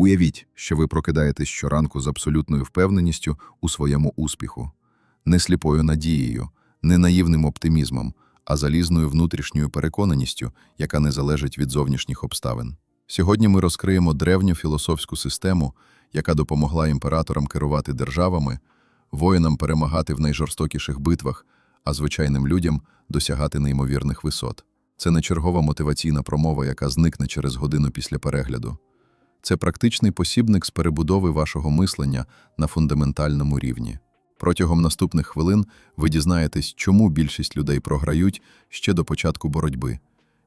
Уявіть, що ви прокидаєтесь щоранку з абсолютною впевненістю у своєму успіху, не сліпою надією, не наївним оптимізмом, а залізною внутрішньою переконаністю, яка не залежить від зовнішніх обставин. Сьогодні ми розкриємо древню філософську систему, яка допомогла імператорам керувати державами, воїнам перемагати в найжорстокіших битвах, а звичайним людям досягати неймовірних висот. Це не чергова мотиваційна промова, яка зникне через годину після перегляду. Це практичний посібник з перебудови вашого мислення на фундаментальному рівні. Протягом наступних хвилин ви дізнаєтесь, чому більшість людей програють ще до початку боротьби,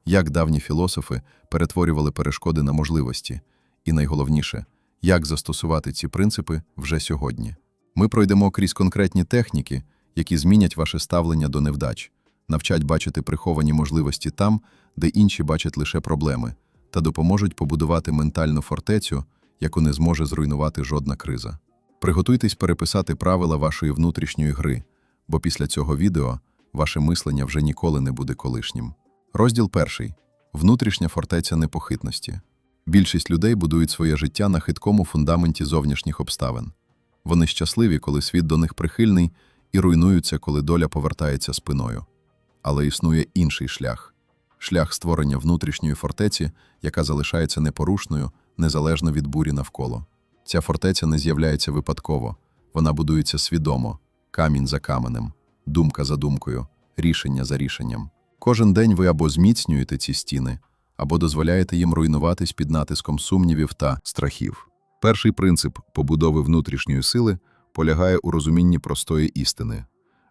як давні філософи перетворювали перешкоди на можливості, і найголовніше, як застосувати ці принципи вже сьогодні. Ми пройдемо крізь конкретні техніки, які змінять ваше ставлення до невдач, навчать бачити приховані можливості там, де інші бачать лише проблеми, та допоможуть побудувати ментальну фортецю, яку не зможе зруйнувати жодна криза. Приготуйтесь переписати правила вашої внутрішньої гри, бо після цього відео ваше мислення вже ніколи не буде колишнім. Розділ перший. Внутрішня фортеця непохитності. Більшість людей будують своє життя на хиткому фундаменті зовнішніх обставин. Вони щасливі, коли світ до них прихильний, і руйнуються, коли доля повертається спиною. Але існує інший шлях шлях створення внутрішньої фортеці, яка залишається непорушною, незалежно від бурі навколо. Ця фортеця не з'являється випадково, вона будується свідомо, камінь за каменем, думка за думкою, рішення за рішенням. Кожен день ви або зміцнюєте ці стіни, або дозволяєте їм руйнуватись під натиском сумнівів та страхів. Перший принцип побудови внутрішньої сили полягає у розумінні простої істини.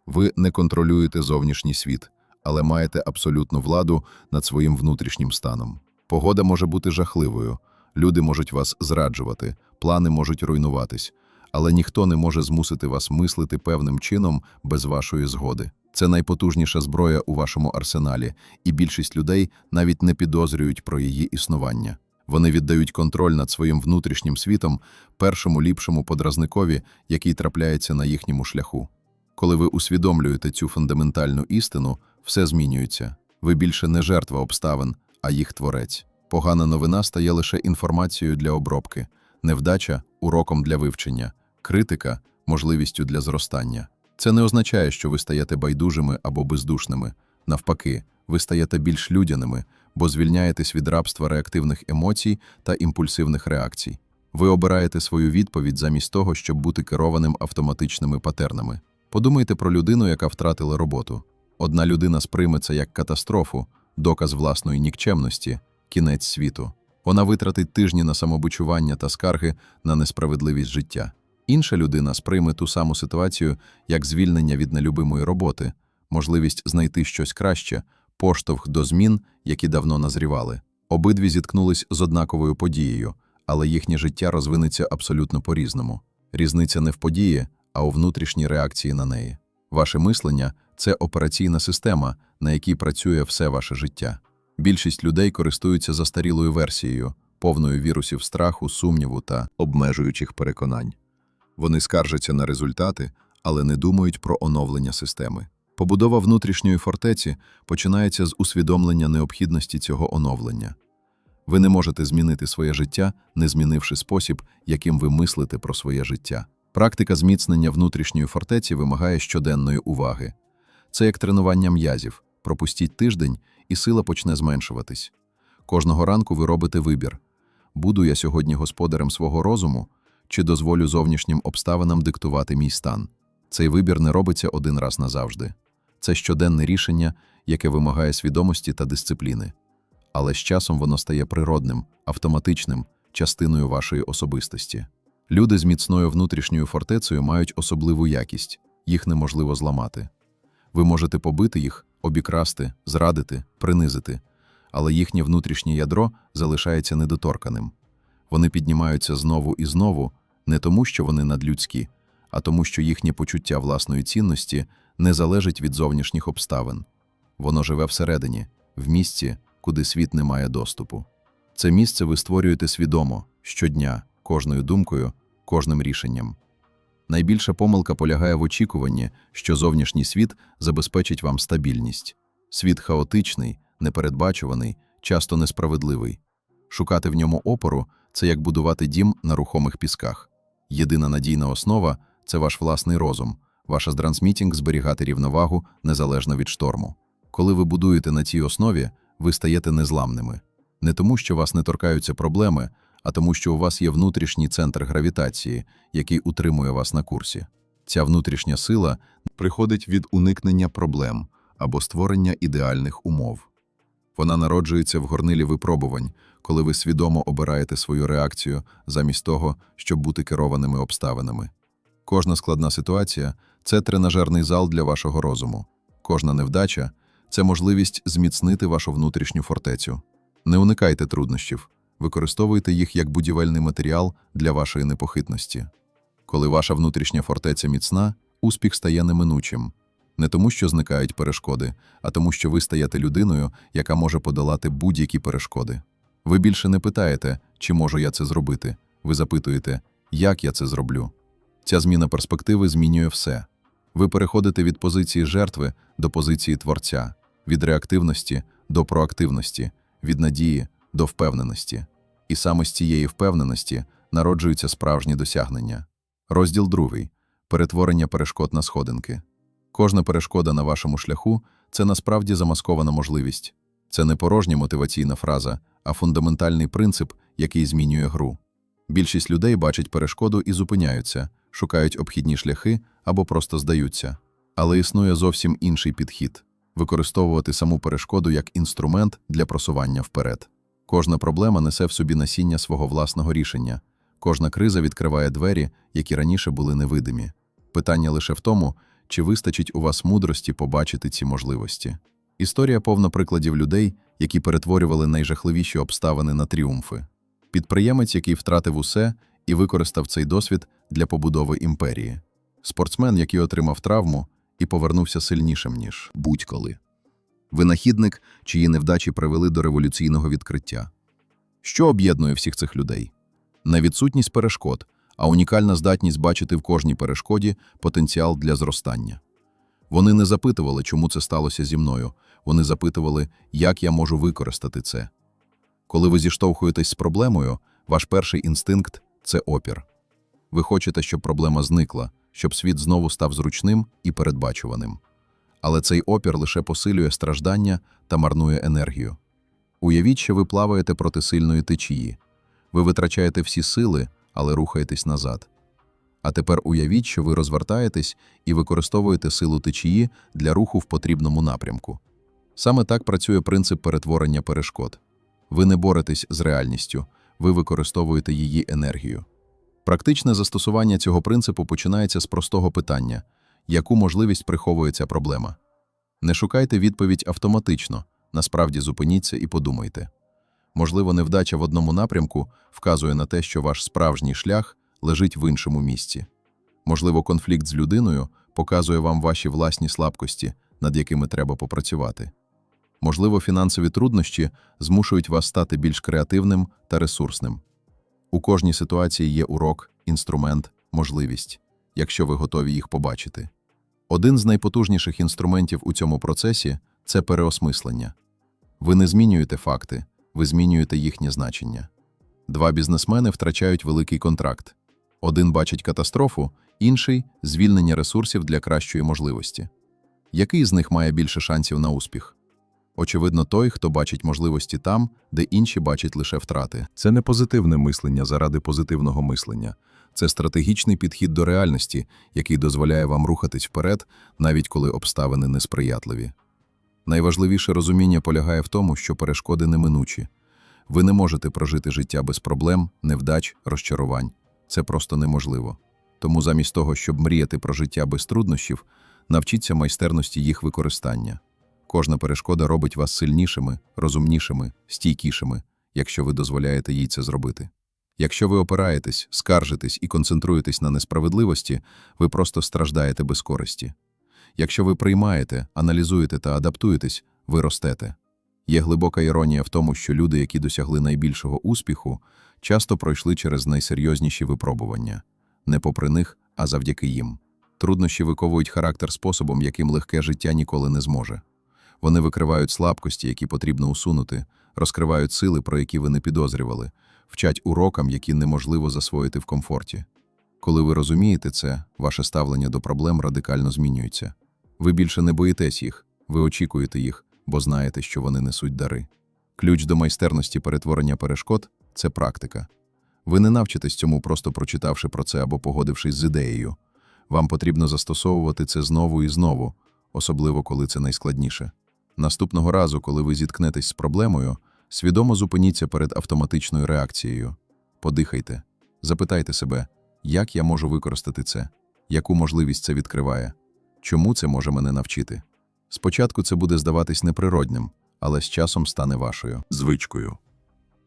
Ви не контролюєте зовнішній світ, але маєте абсолютну владу над своїм внутрішнім станом. Погода може бути жахливою, люди можуть вас зраджувати, плани можуть руйнуватись, але ніхто не може змусити вас мислити певним чином без вашої згоди. Це найпотужніша зброя у вашому арсеналі, і більшість людей навіть не підозрюють про її існування. Вони віддають контроль над своїм внутрішнім світом першому ліпшому подразникові, який трапляється на їхньому шляху. Коли ви усвідомлюєте цю фундаментальну істину, все змінюється. Ви більше не жертва обставин, а їх творець. Погана новина стає лише інформацією для обробки, невдача уроком для вивчення, критика можливістю для зростання. Це не означає, що ви стаєте байдужими або бездушними. Навпаки, ви стаєте більш людяними, бо звільняєтесь від рабства реактивних емоцій та імпульсивних реакцій. Ви обираєте свою відповідь замість того, щоб бути керованим автоматичними патернами. Подумайте про людину, яка втратила роботу. Одна людина сприйме це як катастрофу, доказ власної нікчемності, кінець світу. Вона витратить тижні на самобучування та скарги на несправедливість життя. Інша людина сприйме ту саму ситуацію як звільнення від нелюбимої роботи, можливість знайти щось краще, поштовх до змін, які давно назрівали. Обидві зіткнулись з однаковою подією, але їхнє життя розвинеться абсолютно по-різному. Різниця не в події, а у внутрішній реакції на неї. Ваше мислення це операційна система, на якій працює все ваше життя. Більшість людей користуються застарілою версією, повною вірусів страху, сумніву та обмежуючих переконань. Вони скаржаться на результати, але не думають про оновлення системи. Побудова внутрішньої фортеці починається з усвідомлення необхідності цього оновлення. Ви не можете змінити своє життя, не змінивши спосіб, яким ви мислите про своє життя. Практика зміцнення внутрішньої фортеці вимагає щоденної уваги. Це як тренування м'язів. Пропустіть тиждень, і сила почне зменшуватись. Кожного ранку ви робите вибір: буду я сьогодні господарем свого розуму, чи дозволю зовнішнім обставинам диктувати мій стан. Цей вибір не робиться один раз назавжди. Це щоденне рішення, яке вимагає свідомості та дисципліни. Але з часом воно стає природним, автоматичним, частиною вашої особистості. Люди з міцною внутрішньою фортецею мають особливу якість, їх неможливо зламати. Ви можете побити їх, обікрасти, зрадити, принизити, але їхнє внутрішнє ядро залишається недоторканим. Вони піднімаються знову і знову не тому, що вони надлюдські, а тому, що їхнє почуття власної цінності не залежить від зовнішніх обставин. Воно живе всередині, в місці, куди світ не має доступу. Це місце ви створюєте свідомо, щодня, кожною думкою, кожним рішенням. Найбільша помилка полягає в очікуванні, що зовнішній світ забезпечить вам стабільність. Світ хаотичний, непередбачуваний, часто несправедливий. Шукати в ньому опору це як будувати дім на рухомих пісках. Єдина надійна основа це ваш власний розум, ваша трансмітінг зберігати рівновагу незалежно від шторму. Коли ви будуєте на цій основі, ви стаєте незламними. Не тому, що вас не торкаються проблеми, а тому, що у вас є внутрішній центр гравітації, який утримує вас на курсі. Ця внутрішня сила приходить від уникнення проблем або створення ідеальних умов. Вона народжується в горнилі випробувань, коли ви свідомо обираєте свою реакцію замість того, щоб бути керованими обставинами. Кожна складна ситуація це тренажерний зал для вашого розуму. Кожна невдача це можливість зміцнити вашу внутрішню фортецю. Не уникайте труднощів, використовуйте їх як будівельний матеріал для вашої непохитності. Коли ваша внутрішня фортеця міцна, успіх стає неминучим. Не тому, що зникають перешкоди, а тому, що ви стаєте людиною, яка може подолати будь-які перешкоди. Ви більше не питаєте, чи можу я це зробити. Ви запитуєте, як я це зроблю. Ця зміна перспективи змінює все. Ви переходите від позиції жертви до позиції творця, від реактивності до проактивності, від надії до впевненості. І саме з цієї впевненості народжуються справжні досягнення. Розділ другий перетворення перешкод на сходинки. Кожна перешкода на вашому шляху це насправді замаскована можливість. Це не порожня мотиваційна фраза, а фундаментальний принцип, який змінює гру. Більшість людей бачать перешкоду і зупиняються, шукають обхідні шляхи або просто здаються. Але існує зовсім інший підхід використовувати саму перешкоду як інструмент для просування вперед. Кожна проблема несе в собі насіння свого власного рішення. Кожна криза відкриває двері, які раніше були невидимі. Питання лише в тому, чи вистачить у вас мудрості побачити ці можливості. Історія повна прикладів людей, які перетворювали найжахливіші обставини на тріумфи. Підприємець, який втратив усе і використав цей досвід для побудови імперії. Спортсмен, який отримав травму і повернувся сильнішим, ніж будь-коли. Винахідник, чиї невдачі привели до революційного відкриття. Що об'єднує всіх цих людей? Не відсутність перешкод, а унікальна здатність бачити в кожній перешкоді потенціал для зростання. Вони не запитували, чому це сталося зі мною. Вони запитували, як я можу використати це. Коли ви зіштовхуєтесь з проблемою, ваш перший інстинкт це опір. Ви хочете, щоб проблема зникла, щоб світ знову став зручним і передбачуваним. Але цей опір лише посилює страждання та марнує енергію. Уявіть, що ви плаваєте проти сильної течії. Ви витрачаєте всі сили, але рухаєтесь назад. А тепер уявіть, що ви розвертаєтесь і використовуєте силу течії для руху в потрібному напрямку. Саме так працює принцип перетворення перешкод. Ви не боретесь з реальністю, ви використовуєте її енергію. Практичне застосування цього принципу починається з простого питання яку можливість приховує ця проблема? Не шукайте відповідь автоматично, насправді зупиніться і подумайте. Можливо, невдача в одному напрямку вказує на те, що ваш справжній шлях лежить в іншому місці. Можливо, конфлікт з людиною показує вам ваші власні слабкості, над якими треба попрацювати. Можливо, фінансові труднощі змушують вас стати більш креативним та ресурсним. У кожній ситуації є урок, інструмент, можливість, якщо ви готові їх побачити. Один з найпотужніших інструментів у цьому процесі це переосмислення. Ви не змінюєте факти, ви змінюєте їхнє значення. Два бізнесмени втрачають великий контракт. Один бачить катастрофу, інший звільнення ресурсів для кращої можливості. Який з них має більше шансів на успіх? Очевидно, той, хто бачить можливості там, де інші бачать лише втрати. Це не позитивне мислення заради позитивного мислення. Це стратегічний підхід до реальності, який дозволяє вам рухатись вперед, навіть коли обставини несприятливі. Найважливіше розуміння полягає в тому, що перешкоди неминучі. Ви не можете прожити життя без проблем, невдач, розчарувань. Це просто неможливо. Тому замість того, щоб мріяти про життя без труднощів, навчіться майстерності їх використання. Кожна перешкода робить вас сильнішими, розумнішими, стійкішими, якщо ви дозволяєте їй це зробити. Якщо ви опираєтесь, скаржитесь і концентруєтесь на несправедливості, ви просто страждаєте без користі. Якщо ви приймаєте, аналізуєте та адаптуєтесь, ви ростете. Є глибока іронія в тому, що люди, які досягли найбільшого успіху, часто пройшли через найсерйозніші випробування не попри них, а завдяки їм. Труднощі виковують характер способом, яким легке життя ніколи не зможе. Вони викривають слабкості, які потрібно усунути, розкривають сили, про які ви не підозрювали, вчать урокам, які неможливо засвоїти в комфорті. Коли ви розумієте це, ваше ставлення до проблем радикально змінюється. Ви більше не боїтесь їх, ви очікуєте їх, бо знаєте, що вони несуть дари. Ключ до майстерності перетворення перешкод це практика. Ви не навчитесь цьому, просто прочитавши про це або погодившись з ідеєю. Вам потрібно застосовувати це знову і знову, особливо коли це найскладніше. Наступного разу, коли ви зіткнетесь з проблемою, свідомо зупиніться перед автоматичною реакцією. Подихайте, запитайте себе, як я можу використати це, яку можливість це відкриває, чому це може мене навчити. Спочатку це буде здаватись неприродним, але з часом стане вашою звичкою.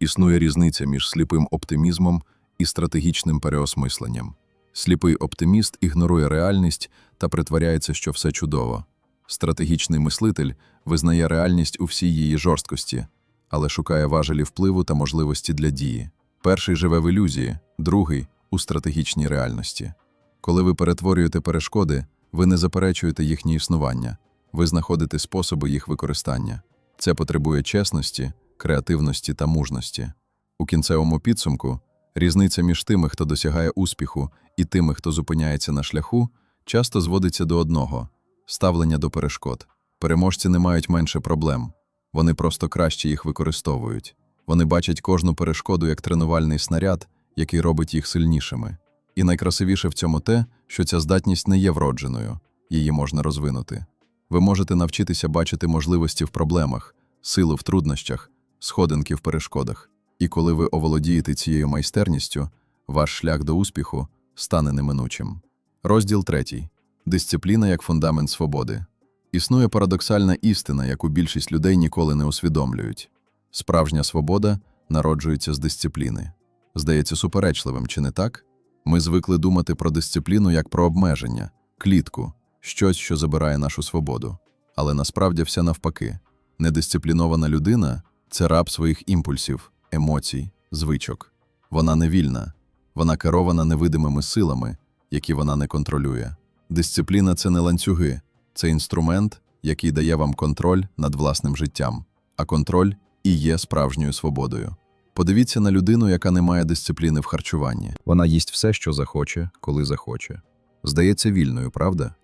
Існує різниця між сліпим оптимізмом і стратегічним переосмисленням. Сліпий оптиміст ігнорує реальність та притворяється, що все чудово. Стратегічний мислитель визнає реальність у всій її жорсткості, але шукає важелі впливу та можливості для дії. Перший живе в ілюзії, другий у стратегічній реальності. Коли ви перетворюєте перешкоди, ви не заперечуєте їхнє існування, ви знаходите способи їх використання. Це потребує чесності, креативності та мужності. У кінцевому підсумку різниця між тими, хто досягає успіху, і тими, хто зупиняється на шляху, часто зводиться до одного ставлення до перешкод. Переможці не мають менше проблем, вони просто краще їх використовують. Вони бачать кожну перешкоду як тренувальний снаряд, який робить їх сильнішими. І найкрасивіше в цьому те, що ця здатність не є вродженою, її можна розвинути. Ви можете навчитися бачити можливості в проблемах, силу в труднощах, сходинки в перешкодах. І коли ви оволодієте цією майстерністю, ваш шлях до успіху стане неминучим. Розділ третій. Дисципліна як фундамент свободи. Існує парадоксальна істина, яку більшість людей ніколи не усвідомлюють. Справжня свобода народжується з дисципліни. Здається суперечливим, чи не так? Ми звикли думати про дисципліну як про обмеження, клітку, щось, що забирає нашу свободу. Але насправді все навпаки. Недисциплінована людина це раб своїх імпульсів, емоцій, звичок. Вона не вільна, вона керована невидимими силами, які вона не контролює. Дисципліна це не ланцюги, це інструмент, який дає вам контроль над власним життям, а контроль і є справжньою свободою. Подивіться на людину, яка не має дисципліни в харчуванні. Вона їсть все, що захоче, коли захоче. Здається вільною, правда?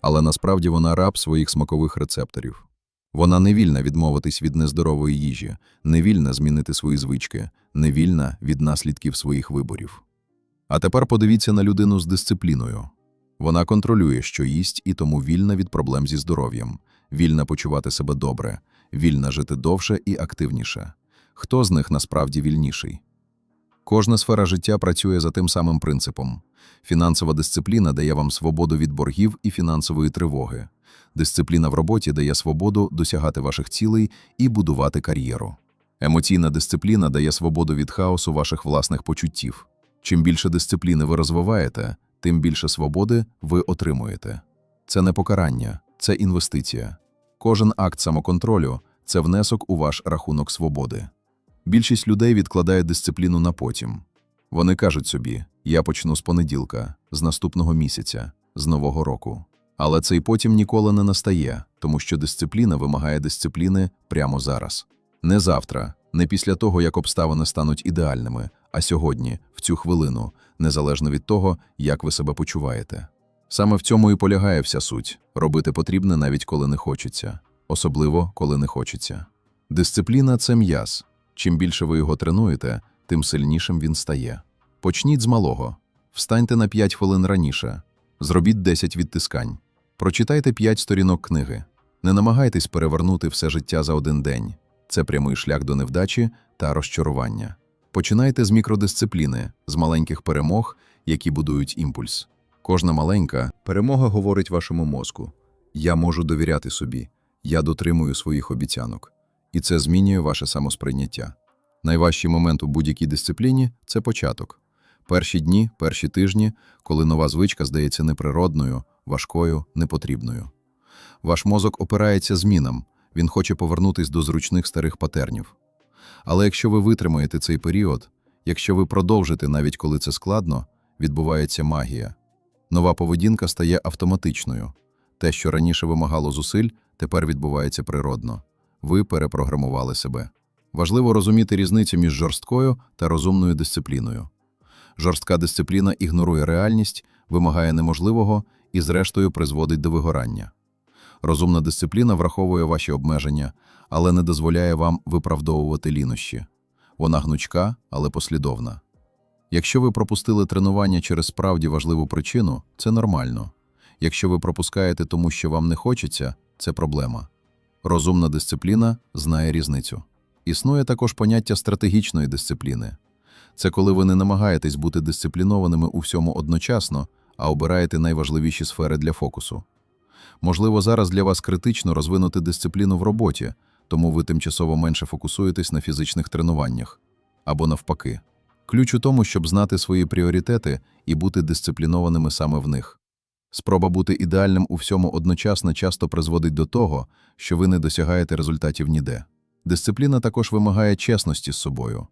Але насправді вона раб своїх смакових рецепторів. Вона не вільна відмовитись від нездорової їжі, не вільна змінити свої звички, не вільна від наслідків своїх виборів. А тепер подивіться на людину з дисципліною. Вона контролює, що їсть, і тому вільна від проблем зі здоров'ям, вільна почувати себе добре, вільна жити довше і активніше. Хто з них насправді вільніший? Кожна сфера життя працює за тим самим принципом. Фінансова дисципліна дає вам свободу від боргів і фінансової тривоги. Дисципліна в роботі дає свободу досягати ваших цілей і будувати кар'єру. Емоційна дисципліна дає свободу від хаосу ваших власних почуттів. Чим більше дисципліни ви розвиваєте, тим більше свободи ви отримуєте. Це не покарання, це інвестиція. Кожен акт самоконтролю це внесок у ваш рахунок свободи. Більшість людей відкладає дисципліну на потім. Вони кажуть собі: я почну з понеділка, з наступного місяця, з нового року. Але цей потім ніколи не настає, тому що дисципліна вимагає дисципліни прямо зараз. Не завтра, не після того, як обставини стануть ідеальними, а сьогодні, в цю хвилину, незалежно від того, як ви себе почуваєте. Саме в цьому і полягає вся суть робити потрібне навіть коли не хочеться, особливо коли не хочеться. Дисципліна це м'яз. Чим більше ви його тренуєте, тим сильнішим він стає. Почніть з малого. Встаньте на 5 хвилин раніше. Зробіть 10 відтискань. Прочитайте 5 сторінок книги. Не намагайтесь перевернути все життя за один день. Це прямий шлях до невдачі та розчарування. Починайте з мікродисципліни, з маленьких перемог, які будують імпульс. Кожна маленька перемога говорить вашому мозку: я можу довіряти собі, я дотримую своїх обіцянок. І це змінює ваше самосприйняття. Найважчий момент у будь-якій дисципліні це початок. Перші дні, перші тижні, коли нова звичка здається неприродною, важкою, непотрібною. Ваш мозок опирається змінам, він хоче повернутись до зручних старих патернів. Але якщо ви витримаєте цей період, якщо ви продовжите, навіть коли це складно, відбувається магія. Нова поведінка стає автоматичною. Те, що раніше вимагало зусиль, тепер відбувається природно. Ви перепрограмували себе. Важливо розуміти різницю між жорсткою та розумною дисципліною. Жорстка дисципліна ігнорує реальність, вимагає неможливого і, зрештою, призводить до вигорання. Розумна дисципліна враховує ваші обмеження, але не дозволяє вам виправдовувати лінощі. Вона гнучка, але послідовна. Якщо ви пропустили тренування через справді важливу причину, це нормально. Якщо ви пропускаєте тому, що вам не хочеться, це проблема. Розумна дисципліна знає різницю. Існує також поняття стратегічної дисципліни. Це коли ви не намагаєтесь бути дисциплінованими у всьому одночасно, а обираєте найважливіші сфери для фокусу. Можливо, зараз для вас критично розвинути дисципліну в роботі, тому ви тимчасово менше фокусуєтесь на фізичних тренуваннях. Або навпаки. Ключ у тому, щоб знати свої пріоритети і бути дисциплінованими саме в них. Спроба бути ідеальним у всьому одночасно часто призводить до того, що ви не досягаєте результатів ніде. Дисципліна також вимагає чесності з собою.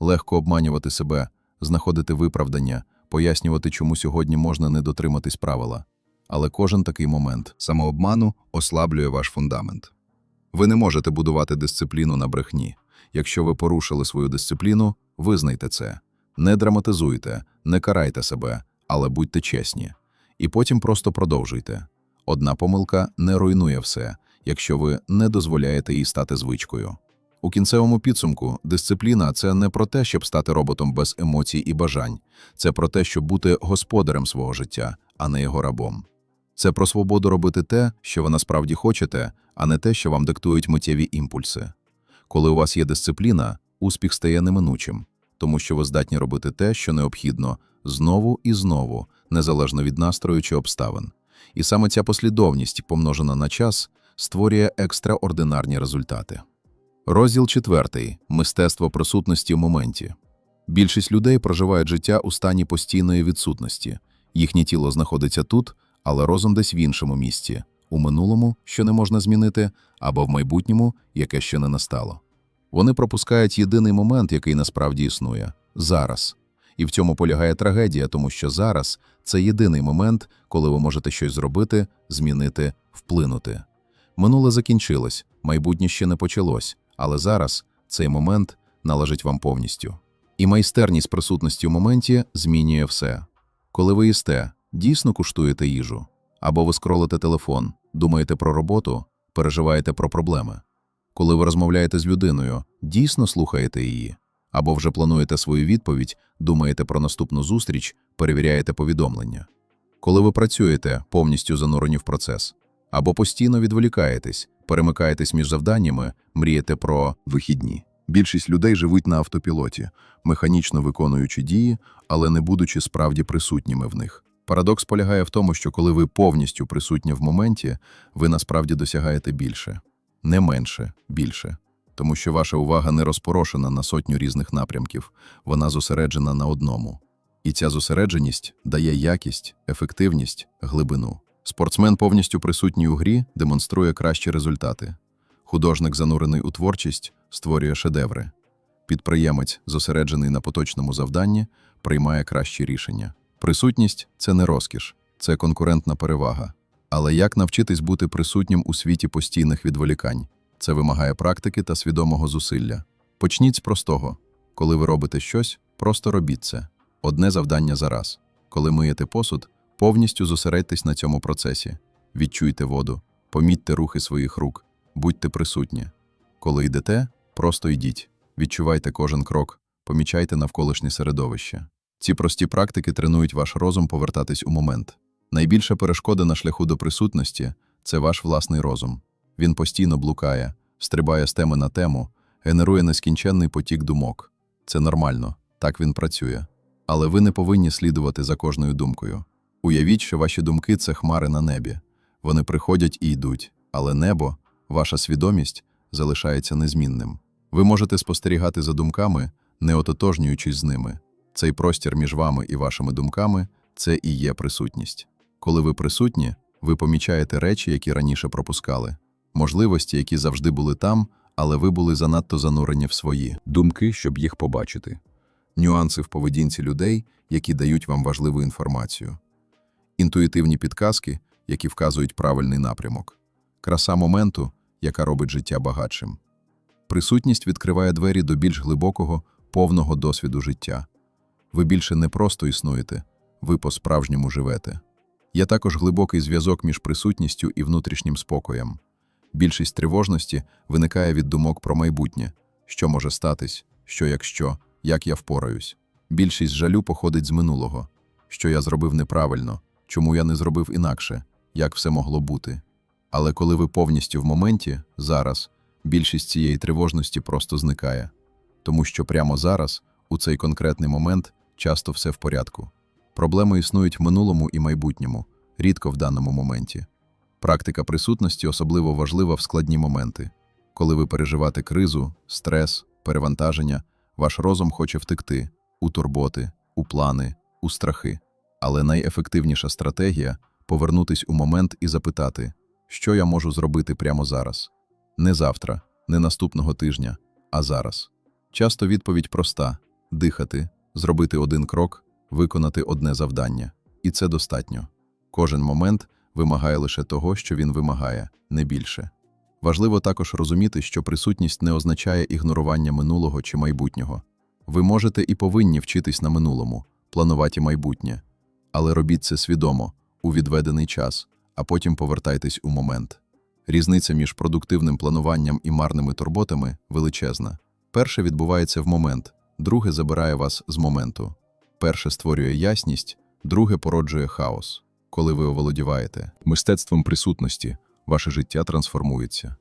Легко обманювати себе, знаходити виправдання, пояснювати, чому сьогодні можна не дотриматись правила. Але кожен такий момент самообману ослаблює ваш фундамент. Ви не можете будувати дисципліну на брехні. Якщо ви порушили свою дисципліну, визнайте це. Не драматизуйте, не карайте себе, але будьте чесні. І потім просто продовжуйте. Одна помилка не руйнує все, якщо ви не дозволяєте їй стати звичкою. У кінцевому підсумку дисципліна це не про те, щоб стати роботом без емоцій і бажань, це про те, щоб бути господарем свого життя, а не його рабом. Це про свободу робити те, що ви насправді хочете, а не те, що вам диктують миттєві імпульси. Коли у вас є дисципліна, успіх стає неминучим, тому що ви здатні робити те, що необхідно, знову і знову, незалежно від настрою чи обставин. І саме ця послідовність, помножена на час, створює екстраординарні результати. Розділ четвертий мистецтво присутності в моменті. Більшість людей проживають життя у стані постійної відсутності. Їхнє тіло знаходиться тут, але розум десь в іншому місці, у минулому, що не можна змінити, або в майбутньому, яке ще не настало. Вони пропускають єдиний момент, який насправді існує зараз. І в цьому полягає трагедія, тому що зараз це єдиний момент, коли ви можете щось зробити, змінити, вплинути. Минуле закінчилось, майбутнє ще не почалось, але зараз цей момент належить вам повністю. І майстерність присутності в моменті змінює все. Коли ви їсте, дійсно куштуєте їжу, або ви скролите телефон, думаєте про роботу, переживаєте про проблеми. Коли ви розмовляєте з людиною, дійсно слухаєте її, або вже плануєте свою відповідь, думаєте про наступну зустріч, перевіряєте повідомлення. Коли ви працюєте, повністю занурені в процес, або постійно відволікаєтесь, перемикаєтесь між завданнями, мрієте про вихідні. Більшість людей живуть на автопілоті, механічно виконуючи дії, але не будучи справді присутніми в них. Парадокс полягає в тому, що коли ви повністю присутні в моменті, ви насправді досягаєте більше, не менше, більше. Тому що ваша увага не розпорошена на сотню різних напрямків, вона зосереджена на одному. І ця зосередженість дає якість, ефективність, глибину. Спортсмен повністю присутній у грі демонструє кращі результати. Художник, занурений у творчість, створює шедеври. Підприємець, зосереджений на поточному завданні, приймає кращі рішення. Присутність це не розкіш, це конкурентна перевага. Але як навчитись бути присутнім у світі постійних відволікань? Це вимагає практики та свідомого зусилля. Почніть з простого. Коли ви робите щось, просто робіть це. Одне завдання за раз. Коли миєте посуд, повністю зосередьтесь на цьому процесі. Відчуйте воду, помітьте рухи своїх рук, будьте присутні. Коли йдете, просто йдіть, відчувайте кожен крок, помічайте навколишнє середовище. Ці прості практики тренують ваш розум повертатись у момент. Найбільша перешкода на шляху до присутності це ваш власний розум. Він постійно блукає, стрибає з теми на тему, генерує нескінченний потік думок. Це нормально, так він працює. Але ви не повинні слідувати за кожною думкою. Уявіть, що ваші думки це хмари на небі. Вони приходять і йдуть, але небо, ваша свідомість, залишається незмінним. Ви можете спостерігати за думками, не ототожнюючись з ними. Цей простір між вами і вашими думками це і є присутність. Коли ви присутні, ви помічаєте речі, які раніше пропускали, можливості, які завжди були там, але ви були занадто занурені в свої думки, щоб їх побачити. нюанси в поведінці людей, які дають вам важливу інформацію, інтуїтивні підказки, які вказують правильний напрямок, краса моменту, яка робить життя багатшим. Присутність відкриває двері до більш глибокого, повного досвіду життя. Ви більше не просто існуєте, ви по-справжньому живете. Є також глибокий зв'язок між присутністю і внутрішнім спокоєм. Більшість тривожності виникає від думок про майбутнє, що може статись, що якщо, як я впораюсь. Більшість жалю походить з минулого, що я зробив неправильно, чому я не зробив інакше, як все могло бути. Але коли ви повністю в моменті, зараз, більшість цієї тривожності просто зникає, тому що прямо зараз, у цей конкретний момент, часто все в порядку. Проблеми існують в минулому і майбутньому, рідко в даному моменті. Практика присутності особливо важлива в складні моменти. Коли ви переживаєте кризу, стрес, перевантаження, ваш розум хоче втекти у турботи, у плани, у страхи. Але найефективніша стратегія повернутись у момент і запитати, що я можу зробити прямо зараз. Не завтра, не наступного тижня, а зараз. Часто відповідь проста дихати, зробити один крок, виконати одне завдання. І це достатньо. Кожен момент вимагає лише того, що він вимагає, не більше. Важливо також розуміти, що присутність не означає ігнорування минулого чи майбутнього. Ви можете і повинні вчитись на минулому, планувати майбутнє. Але робіть це свідомо, у відведений час, а потім повертайтесь у момент. Різниця між продуктивним плануванням і марними турботами величезна. Перше відбувається в момент, друге забирає вас з моменту. Перше створює ясність, друге породжує хаос. Коли ви оволодіваєте мистецтвом присутності, ваше життя трансформується.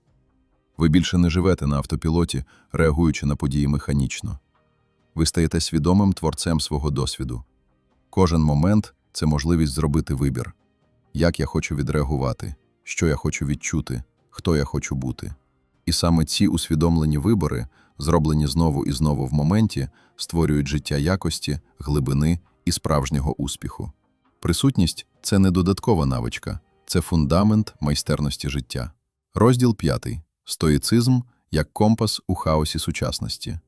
Ви більше не живете на автопілоті, реагуючи на події механічно. Ви стаєте свідомим творцем свого досвіду. Кожен момент це можливість зробити вибір. Як я хочу відреагувати, що я хочу відчути, хто я хочу бути. І саме ці усвідомлені вибори, зроблені знову і знову в моменті, створюють життя якості, глибини і справжнього успіху. Присутність це не додаткова навичка, це фундамент майстерності життя. Розділ 5. Стоїцизм як компас у хаосі сучасності.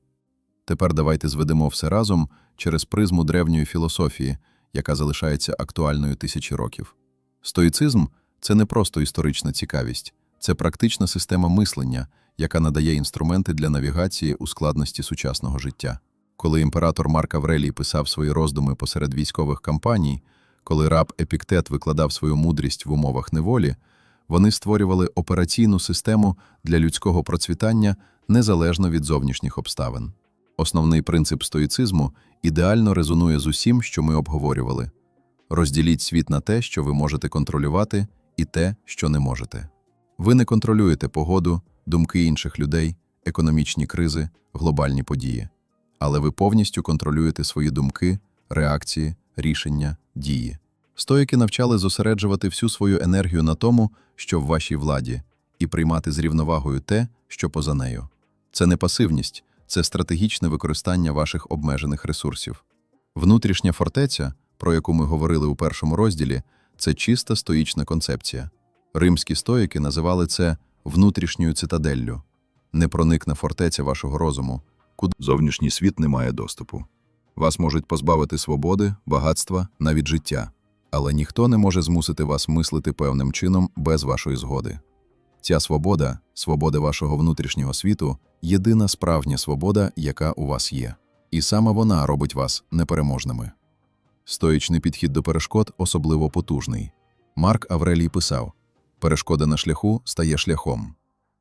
Тепер давайте зведемо все разом через призму древньої філософії, яка залишається актуальною тисячі років. Стоїцизм це не просто історична цікавість, це практична система мислення, яка надає інструменти для навігації у складності сучасного життя. Коли імператор Марк Аврелій писав свої роздуми посеред військових кампаній, коли раб Епіктет викладав свою мудрість в умовах неволі, вони створювали операційну систему для людського процвітання незалежно від зовнішніх обставин. Основний принцип стоїцизму ідеально резонує з усім, що ми обговорювали. Розділіть світ на те, що ви можете контролювати, і те, що не можете. Ви не контролюєте погоду, думки інших людей, економічні кризи, глобальні події. Але ви повністю контролюєте свої думки, реакції, рішення, дії. Стоїки навчали зосереджувати всю свою енергію на тому, що в вашій владі, і приймати з рівновагою те, що поза нею. Це не пасивність, це стратегічне використання ваших обмежених ресурсів. Внутрішня фортеця, про яку ми говорили у першому розділі, це чиста стоїчна концепція. Римські стоїки називали це внутрішньою цитаделлю, непроникна фортеця вашого розуму, куди зовнішній світ не має доступу. Вас можуть позбавити свободи, багатства, навіть життя, але ніхто не може змусити вас мислити певним чином без вашої згоди. Ця свобода, свобода вашого внутрішнього світу, єдина справжня свобода, яка у вас є. І саме вона робить вас непереможними. Стоїчний підхід до перешкод особливо потужний. Марк Аврелій писав: перешкода на шляху стає шляхом.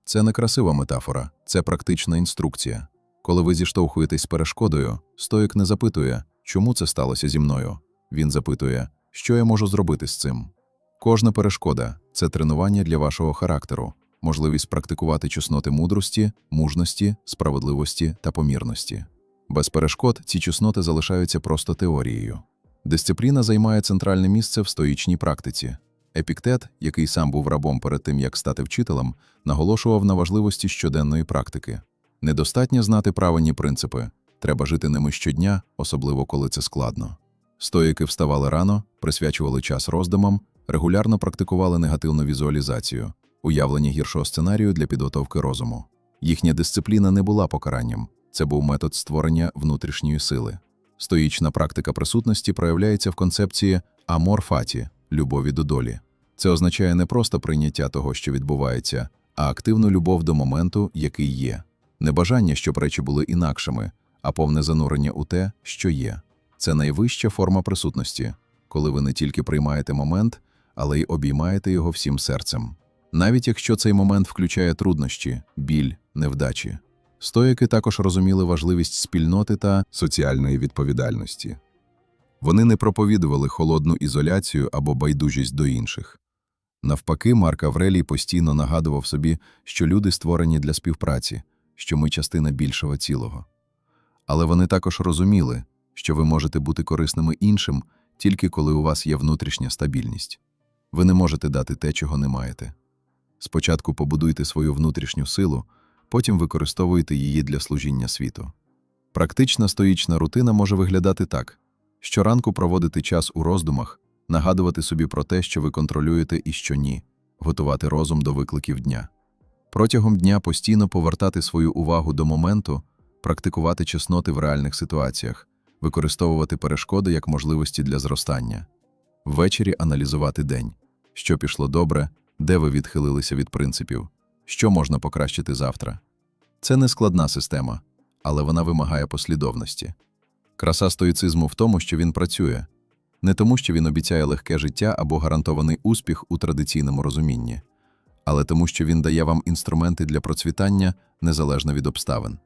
Це не красива метафора, це практична інструкція. Коли ви зіштовхуєтесь з перешкодою, стоїк не запитує, чому це сталося зі мною. Він запитує, що я можу зробити з цим. Кожна перешкода це тренування для вашого характеру, можливість практикувати чесноти мудрості, мужності, справедливості та помірності. Без перешкод ці чесноти залишаються просто теорією. Дисципліна займає центральне місце в стоїчній практиці. Епіктет, який сам був рабом перед тим, як стати вчителем, наголошував на важливості щоденної практики. Недостатньо знати правильні принципи, треба жити ними щодня, особливо коли це складно. Стоїки вставали рано, присвячували час роздумам, регулярно практикували негативну візуалізацію, уявлення гіршого сценарію для підготовки розуму. Їхня дисципліна не була покаранням, це був метод створення внутрішньої сили. Стоїчна практика присутності проявляється в концепції амор фаті любові до долі. Це означає не просто прийняття того, що відбувається, а активну любов до моменту, який є. Не бажання, щоб речі були інакшими, а повне занурення у те, що є. Це найвища форма присутності, коли ви не тільки приймаєте момент, але й обіймаєте його всім серцем. Навіть якщо цей момент включає труднощі, біль, невдачі. Стоїки також розуміли важливість спільноти та Соціальної відповідальності. вони не проповідували холодну ізоляцію або байдужість до інших. Навпаки, Марк Аврелій постійно нагадував собі, що люди створені для співпраці, що ми частина більшого цілого. Але вони також розуміли, що ви можете бути корисними іншим тільки коли у вас є внутрішня стабільність. Ви не можете дати те, чого не маєте. Спочатку побудуйте свою внутрішню силу, потім використовуйте її для служіння світу. Практична стоїчна рутина може виглядати так: щоранку проводити час у роздумах, нагадувати собі про те, що ви контролюєте і що ні, готувати розум до викликів дня. Протягом дня постійно повертати свою увагу до моменту, практикувати чесноти в реальних ситуаціях, використовувати перешкоди як можливості для зростання. Ввечері аналізувати день, що пішло добре, де ви відхилилися від принципів, що можна покращити завтра. Це не складна система, але вона вимагає послідовності. Краса стоїцизму в тому, що він працює, не тому, що він обіцяє легке життя або гарантований успіх у традиційному розумінні, але тому, що він дає вам інструменти для процвітання незалежно від обставин.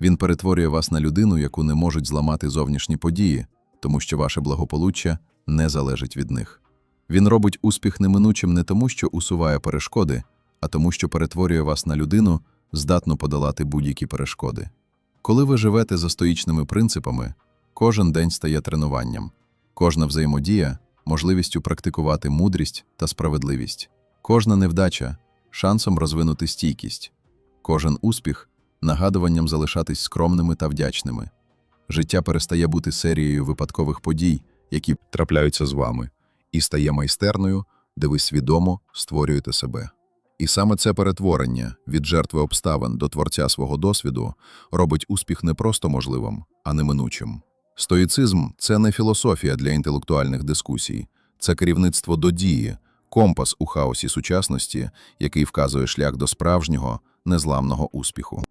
Він перетворює вас на людину, яку не можуть зламати зовнішні події, тому що ваше благополуччя не залежить від них. Він робить успіх неминучим не тому, що усуває перешкоди, а тому, що перетворює вас на людину, здатну подолати будь-які перешкоди. Коли ви живете за стоїчними принципами, кожен день стає тренуванням, кожна взаємодія можливістю практикувати мудрість та справедливість, кожна невдача шансом розвинути стійкість, кожен успіх нагадуванням залишатись скромними та вдячними. Життя перестає бути серією випадкових подій, які Трапляються з вами. І стає майстерною, де ви свідомо створюєте себе. І саме це перетворення від жертви обставин до творця свого досвіду робить успіх не просто можливим, а неминучим. Стоїцизм це не філософія для інтелектуальних дискусій, це керівництво до дії, компас у хаосі сучасності, який вказує шлях до справжнього, незламного успіху.